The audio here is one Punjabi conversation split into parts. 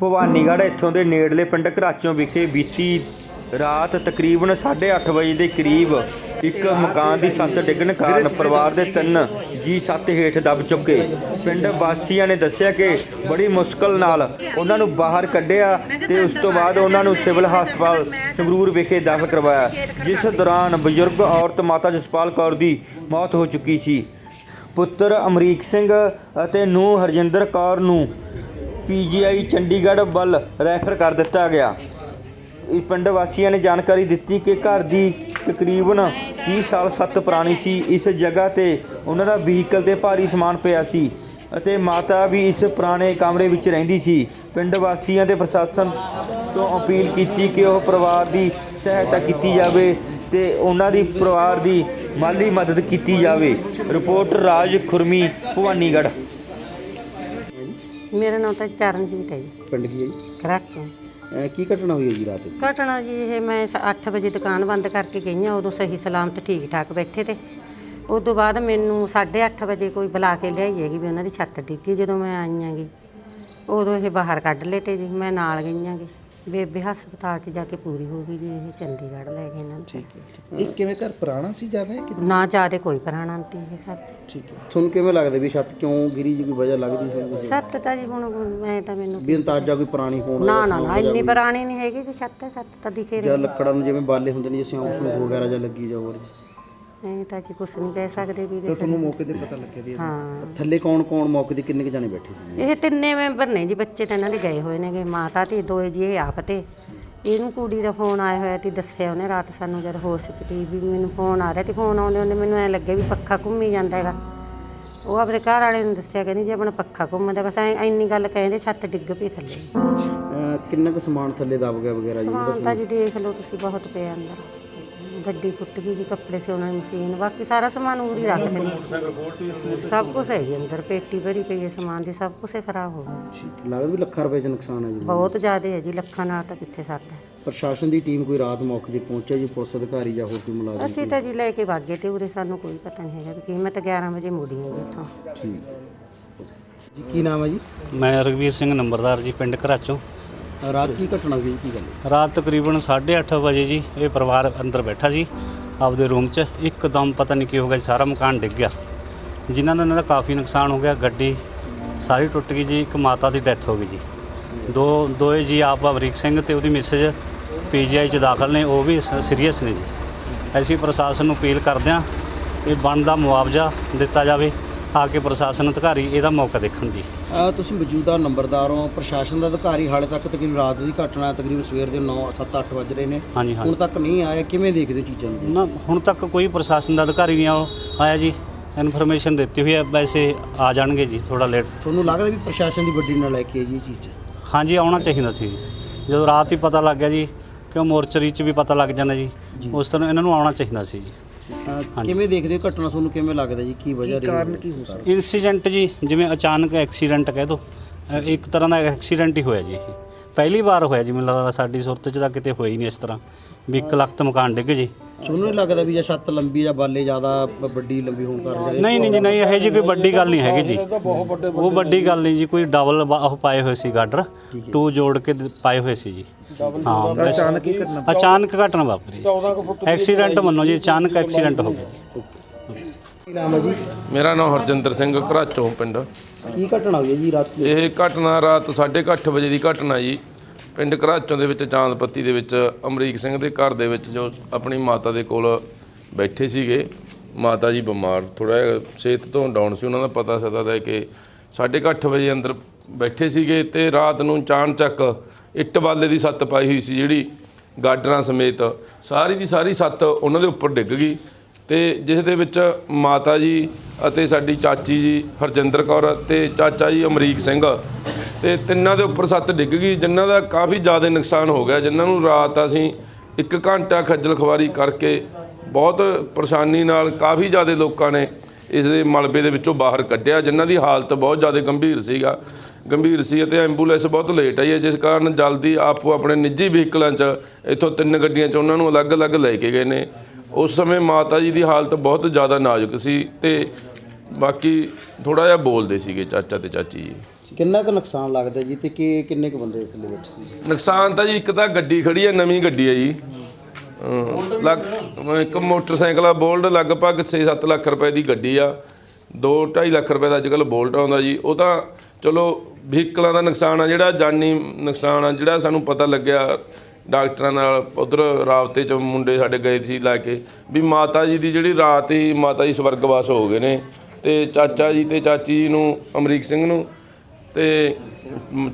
ਭਵਾਨੀਗੜ੍ਹ ਇੱਥੋਂ ਦੇ ਨੇੜਲੇ ਪਿੰਡ ਘਰਾਚੋਂ ਵਿਖੇ ਬੀਤੀ ਰਾਤ ਤਕਰੀਬਨ 8:30 ਵਜੇ ਦੇ ਕਰੀਬ ਇੱਕ ਮਕਾਨ ਦੀ ਛੱਤ ਡਿੱਗਣ ਕਾਰਨ ਪਰਿਵਾਰ ਦੇ ਤਿੰਨ ਜੀ ਛੱਤ ਹੇਠ ਦਬ ਚੁੱਕੇ। ਪਿੰਡ ਵਾਸੀਆਂ ਨੇ ਦੱਸਿਆ ਕਿ ਬੜੀ ਮੁਸ਼ਕਲ ਨਾਲ ਉਹਨਾਂ ਨੂੰ ਬਾਹਰ ਕੱਢਿਆ ਤੇ ਉਸ ਤੋਂ ਬਾਅਦ ਉਹਨਾਂ ਨੂੰ ਸਿਵਲ ਹਸਪਤਾਲ ਸੰਗਰੂਰ ਵਿਖੇ ਦਾਖਲ ਕਰਵਾਇਆ, ਜਿਸ ਦੌਰਾਨ ਬਜ਼ੁਰਗ ਔਰਤ ਮਾਤਾ ਜਸਪਾਲ ਕੌਰ ਦੀ ਮੌਤ ਹੋ ਚੁੱਕੀ ਸੀ। ਪੁੱਤਰ ਅਮਰੀਕ ਸਿੰਘ ਅਤੇ ਨੂੰਹ ਹਰਜਿੰਦਰ ਕੌਰ ਨੂੰ ਪੀਜੀਆਈ ਚੰਡੀਗੜ੍ਹ ਵੱਲ ਰੈਫਰ ਕਰ ਦਿੱਤਾ ਗਿਆ। ਪਿੰਡ ਵਾਸੀਆਂ ਨੇ ਜਾਣਕਾਰੀ ਦਿੱਤੀ ਕਿ ਘਰ ਦੀ ਤਕਰੀਬਨ 30 ਸਾਲ ਸੱਤ ਪੁਰਾਣੀ ਸੀ। ਇਸ ਜਗ੍ਹਾ ਤੇ ਉਹਨਾਂ ਦਾ ਵਹੀਕਲ ਤੇ ਭਾਰੀ ਸਮਾਨ ਪਿਆ ਸੀ ਅਤੇ ਮਾਤਾ ਵੀ ਇਸ ਪੁਰਾਣੇ ਕਮਰੇ ਵਿੱਚ ਰਹਿੰਦੀ ਸੀ। ਪਿੰਡ ਵਾਸੀਆਂ ਤੇ ਪ੍ਰਸ਼ਾਸਨ ਤੋਂ ਅਪੀਲ ਕੀਤੀ ਕਿ ਉਹ ਪਰਿਵਾਰ ਦੀ ਸਹਾਇਤਾ ਕੀਤੀ ਜਾਵੇ ਤੇ ਉਹਨਾਂ ਦੀ ਪਰਿਵਾਰ ਦੀ ਮਾਲੀ ਮਦਦ ਕੀਤੀ ਜਾਵੇ। ਰਿਪੋਰਟ ਰਾਜ ਖੁਰਮੀ, ਭਵਾਨੀਗੜ੍ਹ। ਮੇਰਾ ਨਾਮ ਤਾਂ ਚਰਨਜੀਤ ਹੈ ਜੀ। ਪਿੰਡ ਕੀ ਹੈ ਜੀ? ਅਹ ਕੀ ਘਟਨਾ ਹੋਈ ਹੈ ਜੀ ਰਾਤ ਘਟਨਾ ਜੀ ਇਹ ਮੈਂ 8 ਵਜੇ ਦੁਕਾਨ ਬੰਦ ਕਰਕੇ ਗਈ ਹਾਂ ਉਦੋਂ ਸਹੀ ਸਲਾਮਤ ਠੀਕ ਠਾਕ ਬੈਠੇ ਤੇ। ਉਸ ਤੋਂ ਬਾਅਦ ਮੈਨੂੰ 8:30 ਵਜੇ ਕੋਈ ਬੁਲਾ ਕੇ ਲਿਆਈ ਹੈਗੀ ਵੀ ਉਹਨਾਂ ਦੀ ਛੱਤ ਡਿੱਗੀ ਜਦੋਂ ਮੈਂ ਆਈ ਆਂਗੀ ਉਦੋਂ ਇਹ ਬਾਹਰ ਕੱਢ ਲਏ ਤੇ ਜੀ ਮੈਂ ਨਾਲ ਗਈ ਆਂਗੀ ਬੇਬੇ ਹਸਪਤਾਲ 'ਚ ਜਾ ਕੇ ਪੂਰੀ ਹੋ ਗਈ ਜੀ ਇਹ ਚੰਡੀਗੜ੍ਹ ਲੈ ਗਏ ਇਹਨਾਂ ਨੂੰ ਠੀਕ ਹੈ ਇਹ ਕਿਵੇਂ ਘਰ ਪੁਰਾਣਾ ਸੀ ਜ਼ਿਆਦਾ ਹੈ ਕਿ ਨਾ ਜਿਆਦੇ ਕੋਈ ਪੁਰਾਣਾ ਨਹੀਂ ਇਹ ਘਰ 'ਚ। ਠੀਕ ਹੈ। ਤੁਹਾਨੂੰ ਕਿਵੇਂ ਲੱਗਦਾ ਵੀ ਛੱਤ ਕਿਉਂ ਗਿਰੀ ਜੀ ਕੋਈ ਵਜ੍ਹਾ ਲੱਗਦੀ ਕੁਛ? ਛੱਤ ਤਾਂ ਜੀ ਹੁਣ ਮੈਂ ਤਾਂ ਮੈਨੂੰ ਵੀ ਅੰਦਾਜ਼ਾ ਕੋਈ ਪੁਰਾਣੀ ਹੋਣ ਨਾ ਨਾ ਨਾ ਇੰਨੀ ਪੁਰਾਣੀ ਨਹੀਂ ਹੈਗੀ ਜੀ ਛੱਤ ਛੱਤ ਤਾਂ ਦਿਖੇ ਰਹੀ। ਜਾਂ ਲੱਕੜਾਂ ਨੂੰ ਜਿਵੇਂ ਬਾਲੇ ਹੁੰਦੇ ਨੇ ਜਿਵੇਂ ਸਿਉਂਕ ਸੂਕ ਵਗੈਰਾ ਜਾਂ ਲੱਗੀ ਜਾ ਹੋਰ। ਨਹੀਂ ਤਾਂ ਜੀ ਕੁਛ ਨਹੀਂ ਕਹਿ ਸਕਦੇ ਵੀ ਤਾਂ ਤੁਹਾਨੂੰ ਮੌਕੇ ਤੇ ਪਤਾ ਲੱਗਿਆ ਵੀ ਹਾਂ। ਥੱਲੇ ਕੌਣ ਕੌਣ ਮੌਕੇ ਤੇ ਕਿੰਨੇ ਕੁ ਜਾਣੇ ਬੈਠੇ ਸੀ ਇਹ ਤਿੰਨੇ ਮੈਂਬਰ ਨੇ ਜੀ ਬੱਚੇ ਤਾਂ ਇਹਨਾਂ ਦੇ ਗਏ ਹੋਏ ਨੇਗੇ ਮਾਤਾ ਤੇ ਦੋਏ ਜੀ ਇਹ ਆਪ ਤੇ। ਇਹਨੂੰ ਕੁੜੀ ਦਾ ਫੋਨ ਆਇਆ ਹੋਇਆ ਤੇ ਦੱਸਿਆ ਉਹਨੇ ਰਾਤ ਸਾਨੂੰ ਜਦ ਹੋਸ਼ ਚ ਤੀ ਵੀ ਮੈਨੂੰ ਫੋਨ ਆ ਰਿਹਾ ਤੇ ਫੋਨ ਆਉਂਦੇ ਉਹਨੇ ਮੈਨੂੰ ਐ ਲੱਗਿਆ ਵੀ ਪੱਖਾ ਘੁੰਮੀ ਜਾਂਦਾ ਹੈਗਾ। ਉਹ ਆਪਣੇ ਘਰ ਵਾਲੇ ਨੂੰ ਦੱਸਿਆ ਕਹਿੰਦੀ ਜੀ ਆਪਣਾ ਪੱਖਾ ਘੁੰਮਦਾ ਬਸ ਐ ਇੰਨੀ ਗੱਲ ਕਹਿੰਦੇ ਛੱਤ ਡਿੱਗ ਪਈ ਥੱਲੇ। ਅਹ ਕਿੰਨਾ ਕੁ ਸਮਾਨ ਥੱਲੇ ਦਬ ਗਿਆ ਵਗੈਰਾ ਜੀ? ਸਮਾਨ ਤਾਂ ਜੀ ਦੇਖ ਲਓ ਤੁਸੀਂ ਬਹੁਤ ਪਿਆ ਅੰਦਰ। ਗੱਡੀ ਫੁੱਟ ਗਈ ਜੀ ਕੱਪੜੇ ਸਿਉਣ ਮਸ਼ੀਨ ਬਾਕੀ ਸਾਰਾ ਸਮਾਨ ਉਰੀ ਰੱਖਦੇ ਨੇ ਸਭ ਕੁਝ ਹੈ ਜੀ ਅੰਦਰ ਪੇਟੀ ਭਰੀ ਪਈ ਹੈ ਸਮਾਨ ਦੀ ਸਭ ਕੁਝ ਖਰਾਬ ਹੋ ਗਿਆ। ਠੀਕ ਲੱਗਦਾ ਵੀ ਲੱਖਾਂ ਰੁਪਏ ਚ ਨੁਕਸਾਨ ਹੈ ਜੀ। ਬਹੁਤ ਜ਼ਿਆਦਾ ਹੈ ਜੀ ਲੱਖਾਂ ਨਾਲ ਤਾਂ ਕਿੱਥੇ ਸਰਦਾ ਪ੍ਰਸ਼ਾਸਨ ਦੀ ਟੀਮ ਕੋਈ ਰਾਤ ਮੌਕੇ ਤੇ ਪਹੁੰਚਿਆ ਜੀ ਪੁਲਿਸ ਅਧਿਕਾਰੀ ਜਾਂ ਹੋਰ ਕੋਈ ਮੁਲਾਜ਼ਮ ਅਸੀਂ ਤਾਂ ਜੀ ਲੈ ਕੇ ਵਾਗੇ ਤੇ ਉਰੇ ਸਾਨੂੰ ਕੋਈ ਪਤਾ ਨਹੀਂ ਹੈਗਾ ਕਿ ਮੈਂ ਤਾਂ 11 ਵਜੇ ਮੁੜੀ ਹਾਂ ਜੀ ਉੱਥੋਂ। ਠੀਕ। ਜੀ ਕੀ ਨਾਮ ਹੈ ਜੀ? ਮੈਂ ਰਗਵੀਰ ਸਿੰਘ ਨੰਬਰਦਾਰ ਜੀ ਪਿੰਡ ਘਰਾਚੋਂ। ਰਾਤ ਕੀ ਘਟਨਾ ਹੋਈ? ਕੀ ਗੱਲ ਹੈ? ਰਾਤ ਤਕਰੀਬਨ 8:30 ਵਜੇ ਜੀ ਇਹ ਪਰਿਵਾਰ ਅੰਦਰ ਬੈਠਾ ਸੀ ਆਪਦੇ ਰੂਮ 'ਚ ਇੱਕਦਮ ਪਤਾ ਨਹੀਂ ਕੀ ਹੋ ਗਿਆ ਜੀ, ਸਾਰਾ ਮਕਾਨ ਡਿੱਗ ਗਿਆ। ਜਿਨ੍ਹਾਂ ਦਾ ਇਹਨਾਂ ਦਾ ਕਾਫੀ ਨੁਕਸਾਨ ਹੋ ਗਿਆ ਗੱਡੀ ਸਾਰੀ ਟੁੱਟ ਗਈ ਜੀ ਇੱਕ ਮਾਤਾ ਦੀ ਡੈਥ ਹੋ ਗਈ ਜੀ। ਦੋ ਦੋਏ ਜੀ ਆਪ ਅਮਰੀਕ ਸਿੰਘ ਤੇ ਉਹਦੀ ਮਿਸਜ ਪੀਜੀਆਈ 'ਚ ਦਾਖਲ ਨੇ ਉਹ ਵੀ ਸੀਰੀਅਸ ਨੇ ਜੀ। ਅਸੀਂ ਪ੍ਰਸ਼ਾਸਨ ਨੂੰ ਅਪੀਲ ਕਰਦੇ ਹਾਂ ਇਹ ਬਣਦਾ ਮੁਆਵਜ਼ਾ ਦਿੱਤਾ ਜਾਵੇ। ਆ ਕੇ ਪ੍ਰਸ਼ਾਸਨ ਅਧਿਕਾਰੀ ਇਹਦਾ ਮੌਕਾ ਦੇਖਣ ਜੀ। ਅਹ ਤੁਸੀਂ ਮੌਜੂਦਾ ਨੰਬਰਦਾਰ ਹੋ ਪ੍ਰਸ਼ਾਸਨ ਦਾ ਅਧਿਕਾਰੀ ਹਾਲੇ ਤੱਕ ਤਕਰੀਬਨ ਰਾਤ ਦੀ ਘਟਨਾ ਹੈ, ਤਕਰੀਬਨ ਸਵੇਰ ਦੇ 9 7 8 ਵਜ ਰਹੇ ਨੇ। ਹਾਂਜੀ ਹਾਂਜੀ। ਹੁਣ ਤੱਕ ਨਹੀਂ ਆਇਆ ਕਿਵੇਂ ਦੇਖਦੇ ਹੋ ਚੀਜ਼ਾਂ ਨੂੰ? ਨਾ ਹੁਣ ਤੱਕ ਕੋਈ ਪ੍ਰਸ਼ਾਸਨ ਦਾ ਅਧਿਕਾਰੀ ਨਹੀਂ ਆਇਆ- ਆਇਆ ਜੀ। ਇਨਫੋਰਮੇਸ਼ਨ ਦਿੱਤੀ ਹੋਈ ਹੈ ਵੈਸੇ ਆ ਜਾਣਗੇ ਜੀ ਥੋੜਾ ਲੇਟ ਤੁਹਾਨੂੰ ਲੱਗਦਾ ਵੀ ਪ੍ਰਸ਼ਾਸਨ ਦੀ ਵੱਡੀ ਨਾਲ ਲੈ ਕੇ ਜੀ ਇਹ ਚੀਜ਼? ਹਾਂਜੀ ਆਉਣਾ ਚਾਹੀਦਾ ਸੀ। ਜਦੋਂ ਰਾਤ ਹੀ ਪਤਾ ਲੱਗ ਗਿਆ ਜੀ ਕਿਉਂ ਮੋਰਚਰੀ 'ਚ ਵੀ ਪਤਾ ਲੱਗ ਜਾਂਦਾ ਜੀ। ਉਸ ਤਰ੍ਹਾਂ ਇਹਨਾਂ ਨੂੰ ਆਉਣਾ ਚਾਹੀਦਾ ਸੀ ਜੀ। ਅਹ ਕਿਵੇਂ ਦੇਖਦੇ ਹੋ ਘਟਨਾ ਤੁਹਾਨੂੰ ਕਿਵੇਂ ਲੱਗਦਾ ਜੀ? ਕੀ ਵਜ੍ਹਾ ਰਹੀ ਕਾਰਨ ਕੀ ਹੋ ਸਕਦਾ? ਇਨਸੀਡੈਂਟ ਜੀ ਜਿਵੇਂ ਅਚਾਨਕ ਐਕਸੀਡੈਂਟ ਕਹਿ ਦੋ ਇੱਕ ਤਰ੍ਹਾਂ ਦਾ ਐਕਸੀਡੈਂਟ ਹੀ ਹੋਇਆ ਜੀ ਇਹ। ਪਹਿਲੀ ਵਾਰ ਹੋਇਆ ਜੀ ਮੈਨੂੰ ਲੱਗਦਾ ਸਾਡੀ ਸੁਰਤ 'ਚ ਤਾਂ ਕਿਤੇ ਹੋਈ ਨਹੀਂ ਇਸ ਤਰ੍ਹਾਂ ਵੀ ਇੱਕ ਲਖਤ ਮਕਾਨ ਡਿੱਗ ਜੀ। ਤੁਹਾਨੂੰ ਨਹੀਂ ਲੱਗਦਾ ਵੀ ਜੇ ਛੱਤ ਲੰਬੀ ਜਾਂ ਬਾਲੇ ਜ਼ਿਆਦਾ ਵੱਡੀ ਲੰਬੀ ਹੋਣ ਕਾਰਨ ਨਹੀਂ ਨਹੀਂ ਜੀ ਨਹੀਂ ਇਹ ਜੀ ਕੋਈ ਵੱਡੀ ਗੱਲ ਨਹੀਂ ਹੈਗੀ ਜੀ। ਉਹ ਵੱਡੀ ਗੱਲ ਨਹੀਂ ਜੀ ਕੋਈ ਡਬਲ ਉਹ ਪਾਏ ਹੋਏ ਸੀ ਗਾਡਰ ਟੂ ਜੋੜ ਕੇ ਦ- ਪਾਏ ਹੋਏ ਸੀ ਜੀ। ਹਾਂ ਅਚਾਨਕ ਹੀ ਘਟਨਾ ਅਚਾਨਕ ਘਟਨਾ ਵਾਪਰੀ ਐਕਸੀਡੈਂਟ ਮੰਨੋ ਜੀ ਅਚਾਨਕ ਐਕਸੀਡੈਂਟ ਹੋ ਗਿਆ ਜੀ ਕੀ ਨਾਮ ਹੈ ਜੀ? ਮੇਰਾ ਨਾਮ ਹਰਜਿੰਦਰ ਸਿੰਘ ਘਰਾਚੋਂ ਪਿੰਡ। ਕੀ ਘਟਨਾ ਹੋਈ ਹੈ ਜੀ ਰਾਤ ਇਹ ਘਟਨਾ ਰਾਤ 8:30 ਵਜੇ ਦੀ ਘਟਨਾ ਜੀ। ਪਿੰਡ ਘਰਾਚੋਂ ਦੇ ਵਿੱਚ, ਚਾਂਦਪੱਤੀ ਦੇ ਵਿੱਚ, ਅਮਰੀਕ ਸਿੰਘ ਦੇ ਘਰ ਦੇ ਵਿੱਚ ਜੋ ਆਪਣੀ ਮਾਤਾ ਦੇ ਕੋਲ ਬੈਠੇ ਸੀਗੇ। ਮਾਤਾ ਜੀ ਬਿਮਾਰ ਥੋੜਾ ਸਿਹਤ ਤੋਂ ਡਾਊਨ ਸੀ, ਉਹਨਾਂ ਦਾ ਪਤਾ ਸਦਾ ਦਾ ਕਿ 8:30 ਵਜੇ ਅੰਦਰ ਬੈਠੇ ਸੀਗੇ ਤੇ ਰਾਤ ਨੂੰ ਚਾਣਚੱਕ ਇੱਟ ਬਾਲੇ ਦੀ ਸੱਤ ਪਾਈ ਹੋਈ ਸੀ, ਜਿਹੜੀ ਗਾਡਰਾਂ ਸਮੇਤ ਸਾਰੀ ਦੀ ਸਾਰੀ ਸੱਤ ਉਹਨਾਂ ਦੇ ਉੱਪਰ ਡਿੱਗ ਗਈ ਤੇ ਜਿਸ ਦੇ ਵਿੱਚ ਮਾਤਾ ਜੀ ਅਤੇ ਸਾਡੀ ਚਾਚੀ ਜੀ ਹਰਜਿੰਦਰ ਕੌਰ ਤੇ ਚਾਚਾ ਜੀ ਅਮਰੀਕ ਸਿੰਘ ਤੇ ਤਿੰਨਾਂ ਦੇ ਉੱਪਰ ਸੱਤ ਡਿੱਗ ਗਈ, ਜਿਨ੍ਹਾਂ ਦਾ ਕਾਫੀ ਜ਼ਿਆਦਾ ਨੁਕਸਾਨ ਹੋ ਗਿਆ, ਜਿਨ੍ਹਾਂ ਨੂੰ ਰਾਤ ਅਸੀਂ ਇੱਕ ਘੰਟਾ ਖੱਜਲ ਖਵਾਰੀ ਕਰਕੇ ਬਹੁਤ ਪਰੇਸ਼ਾਨੀ ਨਾਲ ਕਾਫੀ ਜ਼ਿਆਦਾ ਲੋਕਾਂ ਨੇ ਇਸ ਦੇ ਮਲਬੇ ਦੇ ਵਿੱਚੋਂ ਬਾਹਰ ਕੱਢਿਆ, ਜਿਨ੍ਹਾਂ ਦੀ ਹਾਲਤ ਬਹੁਤ ਜ਼ਿਆਦਾ ਗੰਭੀਰ ਸੀਗਾ। ਗੰਭੀਰ ਸੀ ਅਤੇ ਐਂਬੂਲੈਂਸ ਬਹੁਤ ਲੇਟ ਆਈ ਹੈ, ਜਿਸ ਕਾਰਨ ਜਲਦੀ ਆਪੋ ਆਪਣੇ ਨਿੱਜੀ ਵਹੀਕਲਾਂ 'ਚ ਇੱਥੋਂ ਤਿੰਨ ਗੱਡੀਆਂ 'ਚ ਉਹਨਾਂ ਨੂੰ ਅਲੱਗ-ਅਲੱਗ ਲੈ ਕੇ ਗਏ ਨੇ। ਉਸ ਸਮੇਂ ਮਾਤਾ ਜੀ ਦੀ ਹਾਲਤ ਬਹੁਤ ਜ਼ਿਆਦਾ ਨਾਜ਼ੁਕ ਸੀ ਤੇ ਬਾਕੀ ਥੋੜਾ ਜਿਹਾ ਬੋਲਦੇ ਸੀਗੇ ਚਾਚਾ ਤੇ ਚਾਚੀ ਜੀ। ਕਿੰਨਾ ਕੁ ਨੁਕਸਾਨ ਲੱਗਦਾ ਜੀ ਤੇ ਕਿ ਕਿੰਨੇ ਕੁ ਬੰਦੇ ਥੱਲੇ ਬੈਠੇ ਸੀ? ਨੁਕਸਾਨ ਤਾਂ ਜੀ ਇੱਕ ਤਾਂ ਗੱਡੀ ਖੜੀ ਹੈ, ਨਵੀਂ ਗੱਡੀ ਹੈ ਜੀ। ਅਹ ਲੱਗ ਇੱਕ ਮੋਟਰਸਾਈਕਲ ਆ ਬੋਲਡ ਲਗਭਗ 6-7 ਲੱਖ ਰੁਪਏ ਦੀ ਗੱਡੀ ਆ। 2-2.5 ਲੱਖ ਰੁਪਏ ਦਾ ਅੱਜ ਕੱਲ੍ਹ ਬੋਲਟ ਆਉਂਦਾ ਜੀ। ਉਹ ਤਾਂ ਚਲੋ ਵਹੀਕਲਾਂ ਦਾ ਨੁਕਸਾਨ ਆ, ਜਿਹੜਾ ਜਾਨੀ ਨੁਕਸਾਨ ਆ, ਜਿਹੜਾ ਸਾਨੂੰ ਪਤਾ ਲੱਗਿਆ ਡਾਕਟਰਾਂ ਨਾਲ, ਉਧਰ ਰਾਬਤੇ ਚ ਮੁੰਡੇ ਸਾਡੇ ਗਏ ਸੀ ਲੈ ਕੇ, ਵੀ ਮਾਤਾ ਜੀ ਦੀ ਜਿਹੜੀ ਰਾਤ ਹੀ ਮਾਤਾ ਜੀ ਸਵਰਗਵਾਸ ਹੋ ਗਏ ਨੇ। ਤੇ ਚਾਚਾ ਜੀ ਤੇ ਚਾਚੀ ਜੀ ਨੂੰ, ਅਮਰੀਕ ਸਿੰਘ ਨੂੰ ਤੇ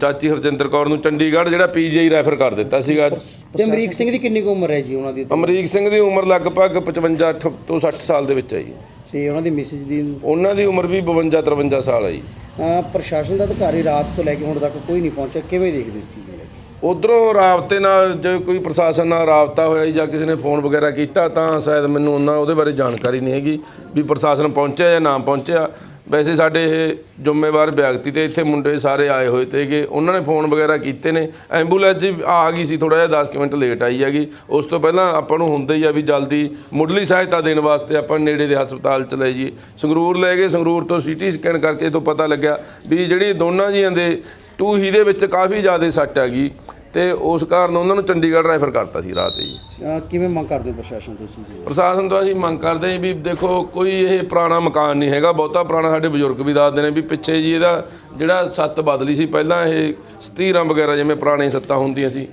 ਚਾਚੀ ਹਰਜਿੰਦਰ ਕੌਰ ਨੂੰ ਚੰਡੀਗੜ੍ਹ ਜਿਹੜਾ ਪੀਜੀਆਈ ਰੈਫਰ ਕਰ ਦਿੱਤਾ ਸੀਗਾ ਤੇ ਅਮਰੀਕ ਸਿੰਘ ਦੀ ਕਿੰਨੀ ਕੁ ਉਮਰ ਹੈ ਜੀ ਉਹਨਾਂ ਦੀ? ਅਮਰੀਕ ਸਿੰਘ ਦੀ ਉਮਰ ਲਗਭਗ 55 ਅੱਠ ਤੋਂ 60 ਸਾਲ ਦੇ ਵਿੱਚ ਹੈ ਜੀ। ਤੇ ਉਹਨਾਂ ਦੀ ਮਿਸਿਸ ਦੀ ਉਹਨਾਂ ਦੀ ਉਮਰ ਵੀ 52 53 ਸਾਲ ਹੈ ਜੀ। ਅਹ ਪ੍ਰਸ਼ਾਸਨ ਦਾ ਅਧਿਕਾਰੀ ਰਾਤ ਤੋਂ ਲੈ ਕੇ ਹੁਣ ਤੱਕ ਕੋਈ ਨਹੀਂ ਪਹੁੰਚਿਆ। ਕਿਵੇਂ ਦੇਖਦੇ ਹੋ ਚੀਜ਼ ਨੂੰ? ਉਧਰੋਂ ਰਾਬਤੇ ਨਾਲ ਜੇ ਕੋਈ ਪ੍ਰਸ਼ਾਸਨ ਨਾਲ ਰਾਬਤਾ ਹੋਇਆ ਜੀ ਜਾਂ ਕਿਸੇ ਨੇ ਫੋਨ ਵਗੈਰਾ ਕੀਤਾ ਤਾਂ ਸ਼ਾਇਦ ਮੈਨੂੰ ਉਹਨਾਂ ਉਹਦੇ ਬਾਰੇ ਜਾਣਕਾਰੀ ਨਹੀਂ ਹੈਗੀ ਵੀ ਪ੍ਰਸ਼ਾਸਨ ਪਹੁੰਚਿਆ ਜਾਂ ਨਾ ਪਹੁੰਚਿਆ। ਵੈਸੇ ਸਾਡੇ ਇਹ ਜ਼ਿੰਮੇਵਾਰ ਵਿਅਕਤੀ ਤੇ ਇੱਥੇ ਮੁੰਡੇ ਸਾਰੇ ਆਏ ਹੋਏ ਤੇਗੇ ਉਹਨਾਂ ਨੇ ਫੋਨ ਵਗੈਰਾ ਕੀਤੇ ਨੇ। ਐਂਬੂਲੈਂਸ ਜੀ ਆ ਗਈ ਸੀ ਥੋੜਾ ਜਿਹਾ 10 ਕੁ ਮਿੰਟ ਲੇਟ ਆਈ ਹੈਗੀ। ਉਸ ਤੋਂ ਪਹਿਲਾਂ ਆਪਾਂ ਨੂੰ ਹੁੰਦਾ ਹੀ ਆ ਵੀ ਜਲਦੀ ਮੁੱਢਲੀ ਸਹਾਇਤਾ ਦੇਣ ਵਾਸਤੇ ਆਪਾਂ ਨੇੜੇ ਦੇ ਹਸਪਤਾਲ ਚ ਲੈ ਜੀ ਸੰਗਰੂਰ ਲੈ ਗਏ, ਸੰਗਰੂਰ ਤੋਂ ਸੀਟੀ ਸਕੈਨ ਕਰਕੇ ਤੋਂ ਪਤਾ ਲੱਗਿਆ ਵੀ ਜਿਹੜੀ ਦੋਨਾਂ ਜੀਆਂ ਦੇ ਟੂ ਹੀ ਦੇ ਵਿੱਚ ਕਾਫੀ ਜ਼ਿਆਦਾ ਸੱਟ ਹੈਗੀ। ਤੇ ਉਸ ਕਾਰਨ ਉਹਨਾਂ ਨੂੰ ਚੰਡੀਗੜ੍ਹ ਰੈਫਰ ਕਰਤਾ ਸੀ ਰਾਤ ਹੀ ਅਹ ਕਿਵੇਂ ਮੰਗ ਕਰਦੇ ਹੋ ਪ੍ਰਸ਼ਾਸਨ ਤੋਂ ਦੀ? ਪ੍ਰਸ਼ਾਸਨ ਤੋਂ ਅਸੀਂ ਮੰਗ ਕਰਦੇ ਹਾਂ ਵੀ ਦੇਖੋ ਕੋਈ ਇਹ ਪੁਰਾਣਾ ਮਕਾਨ ਨਹੀਂ ਹੈਗਾ ਬਹੁਤਾ ਪੁਰਾਣਾ ਸਾਡੇ ਬਜ਼ੁਰਗ ਵੀ ਦੱਸਦੇ ਨੇ ਵੀ ਪਿੱਛੇ ਜੀ ਇਹਦਾ ਜਿਹੜਾ ਸੱਤ ਬਦਲੀ ਸੀ ਪਹਿਲਾਂ ਇਹ ਸਤੀਰਾਂ ਵਗੈਰਾ ਜਿਵੇਂ ਪੁਰਾਣੇ ਸੱਤਾਂ ਹੁੰਦੀਆਂ ਸੀ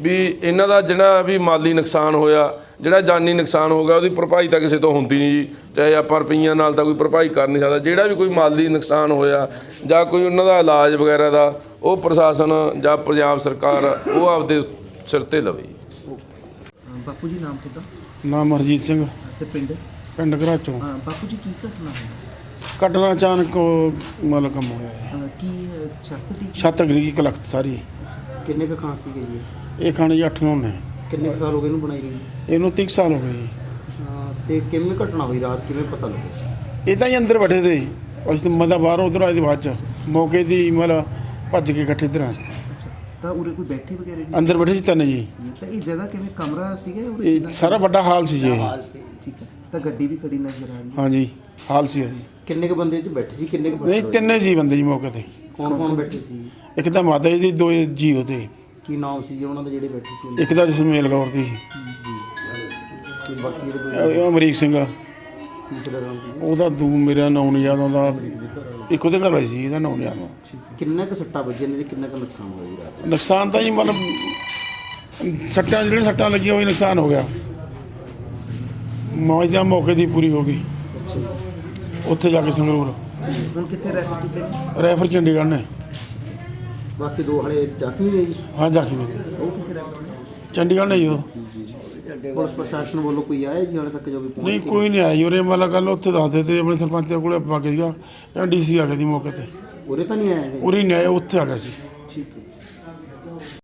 ਵੀ ਇਹਨਾਂ ਦਾ ਜਿਹੜਾ ਵੀ ਮਾਲੀ ਨੁਕਸਾਨ ਹੋਇਆ ਜਿਹੜਾ ਜਾਨੀ ਨੁਕਸਾਨ ਹੋ ਗਿਆ ਉਹਦੀ ਭਰਪਾਈ ਤਾਂ ਕਿਸੇ ਤੋਂ ਹੁੰਦੀ ਨਹੀਂ ਜੀ। ਚਾਹੇ ਆਪਾਂ ਰੁਪਈਆਂ ਨਾਲ ਤਾਂ ਕੋਈ ਭਰਪਾਈ ਕਰ ਨਹੀਂ ਸਕਦਾ। ਜਿਹੜਾ ਵੀ ਕੋਈ ਮਾਲੀ ਨੁਕਸਾਨ ਹੋਇਆ ਜਾਂ ਕੋਈ ਉਹਨਾਂ ਦਾ ਇਲਾਜ ਵਗੈਰਾ ਦਾ ਉਹ ਪ੍ਰਸ਼ਾਸਨ ਜਾਂ ਪੰਜਾਬ ਸਰਕਾਰ ਉਹ ਆਪਦੇ ਸਿਰ ਤੇ ਲਵੇ ਬਾਪੂ ਜੀ ਨਾਮ ਤੁਹਾਡਾ ਨਾਮ ਹਰਜੀਤ ਸਿੰਘ। ਤੇ ਪਿੰਡ? ਪਿੰਡ ਘਰਾਚੋਂ। ਹਾਂ, ਬਾਪੂ ਜੀ ਕੀ ਘਟਨਾ ਹੋਈ? ਕੱਟਣਾ ਅਚਾਨਕ ਮਤਲਬ ਕੰਮ ਹੋਇਆ ਹੈ ਕੀ ਛੱਤ ਦੀ? ਛੱਤ ਅਗਲੀ ਕੀ ਕਲਖਤ ਸਾਰੀ। ਕਿੰਨੇ ਕੁ ਖਾਂਸੀ ਗਈ ਹੈ ਇਹ ਖਾਣੇ ਜੀ ਅੱਠ ਨੌ ਨੇ। ਕਿੰਨੇ ਕੁ ਸਾਲ ਹੋ ਗਏ ਇਹਨੂੰ ਬਣਾਈ ਗਈ ਇਹਨੂੰ 30 ਸਾਲ ਹੋ ਗਏ ਜੀ। ਹਾਂ, ਤੇ ਕਿਵੇਂ ਘਟਨਾ ਹੋਈ ਰਾਤ? ਕਿਵੇਂ ਪਤਾ ਲੱਗਿਆ? ਤਾਂ ਹੀ ਅੰਦਰ ਬੈਠੇ ਤੇ ਅਸੀਂ ਮਦਾ ਬਾਹਰ ਉਧਰ ਆਏ ਦੇ ਬਾਅਦ ਚ। ਮੌਕੇ ਦੀ ਮਤਲਬ ਭੱਜ ਕੇ ਇਕੱਠੇ ਇਧਰ ਆਏ ਅੱਛਾ ਤਾਂ ਉਰੇ ਕੋਈ ਬੈਠੇ ਵਗੈਰੇ ਨਹੀਂ? ਅੰਦਰ ਬੈਠੇ ਸੀ ਤਿੰਨ ਜੀ। ਸੀ? ਤਾਂ ਇਹ ਜਗ੍ਹਾ ਕਿਵੇਂ ਕਮਰਾ ਸੀਗਾ ਉਰੇ ਇਹ ਸਾਰਾ ਵੱਡਾ ਹਾਲ ਸੀ ਜੀ ਇਹ। ਠੀਕ ਹੈ। ਤਾਂ ਗੱਡੀ ਵੀ ਖੜੀ ਨਜ਼ਰ ਆ ਰਹੀ ਹੈ। ਹਾਂਜੀ ਹਾਲ ਸੀ ਇਹ ਜੀ। ਕਿੰਨੇ ਕੁ ਬੰਦੇ ਚ ਬੈਠੇ ਸੀ ਕਿੰਨੇ ਕੁ ਨਹੀਂ ਤਿੰਨੇ ਸੀ ਬੰਦੇ ਜੀ ਮੌਕੇ ਤੇ। ਕੌਣ ਕੌਣ ਬੈਠੇ ਸੀ? ਇੱਕ ਤਾਂ ਮਾਤਾ ਜੀ ਦੀ ਦੋ ਜੀ ਉਹਦੇ। ਕੀ ਨਾਮ ਸੀ ਜੀ ਉਹਨਾਂ ਦੇ ਜਿਹੜੇ ਬੈਠੇ ਸੀ ਇੱਕ ਦਾ ਜਸਮੇਲ ਕੌਰ ਦੀ। ਤੇ ਬਾਕੀ ਜਿਹੜੇ ਇਹ ਅਮਰੀਕ ਸਿੰਘ। ਆ। ਤੀਸਰਾ ਨਾਮ ਸੀ ਉਹਦਾ ਦੂ ਮੇਰਾ ਨਾਂ ਨਹੀਂ ਯਾਦ ਆਉਂਦਾ ਇੱਕ ਉਹਦੇ ਘਰ ਵਾਲੀ ਸੀ ਇਹਦਾ ਨਾਂ ਨਹੀਂ ਯਾਦ ਆਉਂਦਾ ਕਿੰਨਾ ਕੁ ਸੱਟਾਂ ਵੱਜੀਆਂ ਨੇ ਤੇ ਕਿੰਨਾ ਕੁ ਨੁਕਸਾਨ ਹੋਇਆ ਜੀ ਰਾਤ ਨੁਕਸਾਨ ਤਾਂ ਜੀ ਮਤਲਬ ਸੱਟਾਂ ਜਿਹੜੇ ਸੱਟਾਂ ਲੱਗੀਆਂ ਹੋਈ ਨੁਕਸਾਨ ਹੋ ਗਿਆ। ਮੌਜ ਦਾ ਮੌਕੇ ਦੀ ਪੂਰੀ ਹੋ ਗਈ। ਉੱਥੇ ਜਾ ਕੇ ਸੰਗਰੂਰ। ਹੁਣ ਕਿੱਥੇ ਰੈਫਰ ਕੀਤੇ? ਰੈਫਰ ਚੰਡੀਗੜ੍ਹ ਨੇ। ਬਾਕੀ ਦੋ ਹਲੇ ਜ਼ਖਮੀ ਨੇ ਜੀ। ਹਾਂ ਜਾ ਕੇ ਨੇ ਉਹ ਕਿੱਥੇ ਰੈਫਰ ਚੰਡੀਗੜ੍ਹ ਨੇ ਜੀ ਉਹ। ਪੁਲਿਸ ਪ੍ਰਸ਼ਾਸਨ ਵੱਲੋਂ ਕੋਈ ਆਇਆ ਜੀ ਹਾਲੇ ਤੱਕ ਜੋ ਵੀ ਨਹੀਂ ਕੋਈ ਨਹੀਂ ਆਇਆ ਜੀ। ਉਰੇ ਮਤਲਬ ਕੱਲ ਉੱਥੇ ਦੱਸਦੇ ਤੇ ਆਪਣੇ ਸਰਪੰਚ ਦੇ ਕੋਲੇ ਪਾ ਕੇ ਜਾਂ ਡੀਸੀ ਆ ਗਿਆ ਦੀ ਮੌਕੇ ਤੇ। ਉਰੇ ਤਾਂ ਨਹੀਂ ਆਇਆ ਹੈਗਾ ਜੀ? ਉਰੀ ਨਹੀਂ ਆਇਆ ਉੱਥੇ ਆ ਗਿਆ ਸੀ। ਠੀਕ ਹੈ।